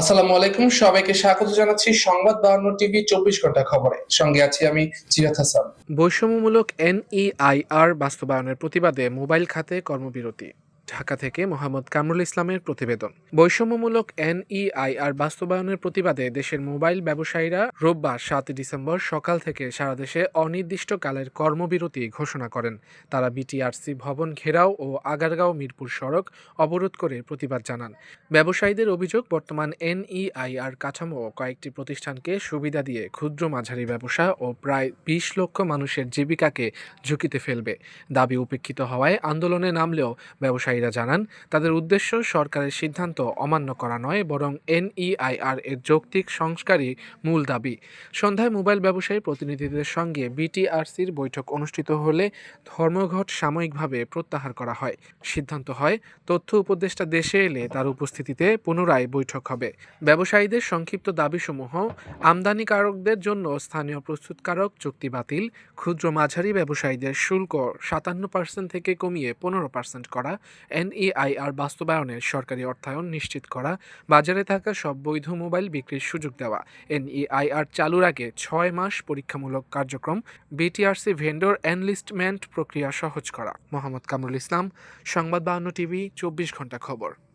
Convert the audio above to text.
আসসালামু আলাইকুম, সবাইকে স্বাগত জানাচ্ছি সংবাদ বাহান্ন টিভি চব্বিশ ঘণ্টা খবরে। সঙ্গে আছি আমি জিরাত হাসান। বৈষম্যমূলক এনইআইআর বাস্তবায়নের প্রতিবাদে মোবাইল খাতে কর্মবিরতি। ঢাকা থেকে মোহাম্মদ কামরুল ইসলামের প্রতিবেদন। বৈষম্যমূলক এনইআইআর বাস্তবায়নের প্রতিবাদে দেশের মোবাইল ব্যবসায়ীরা রোববার সাত ডিসেম্বর সকাল থেকে সারা দেশে অনির্দিষ্টকালের কর্মবিরতি ঘোষণা করেন। তারা বিটিআরসি ভবন ঘেরাও ও আগারগাঁও মিরপুর সড়ক অবরোধ করে প্রতিবাদ জানান। ব্যবসায়ীদের অভিযোগ, বর্তমান এনইআইআর কাঠামো কয়েকটি প্রতিষ্ঠানকে সুবিধা দিয়ে ক্ষুদ্র মাঝারি ব্যবসা ও প্রায় বিশ লক্ষ মানুষের জীবিকাকে ঝুঁকিতে ফেলবে। দাবি উপেক্ষিত হওয়ায় আন্দোলনে নামলেও ব্যবসায়ীরা জানান, তাদের উদ্দেশ্য সরকারের সিদ্ধান্ত অমান্য করা নয়, বরং এনইআইআর এর যৌক্তিক সংস্কারই মূল দাবি। সন্ধ্যায় মোবাইল ব্যবসায়ী প্রতিনিধিদের সঙ্গে বিটিআরসির বৈঠক অনুষ্ঠিত হলে ধর্মঘট সাময়িকভাবে প্রত্যাহার করা হয়। সিদ্ধান্ত হয়, তথ্য উপদেষ্টা দেশে এলে তার উপস্থিতিতে পুনরায় বৈঠক হবে। ব্যবসায়ীদের সংক্ষিপ্ত দাবিসমূহ, আমদানিকারকদের জন্য স্থানীয় প্রস্তুতকারক চুক্তি বাতিল, ক্ষুদ্র মাঝারি ব্যবসায়ীদের শুল্ক সাতান্ন পার্সেন্ট থেকে কমিয়ে পনেরো পার্সেন্ট করা এনইআইআর বাস্তবায়নের সরকারি অর্থায়ন নিশ্চিত করা, বাজারে থাকা সব বৈধ মোবাইল বিক্রির সুযোগ দেওয়া। এনইআইআর চালুর আগে ছয় মাস পরীক্ষামূলক কার্যক্রম, বিটিআরসি ভেন্ডর এনলিস্টমেন্ট প্রক্রিয়া সহজ করা। মোহাম্মদ কামরুল ইসলাম, সংবাদ বাহান্ন টিভি, চব্বিশ ঘণ্টা খবর।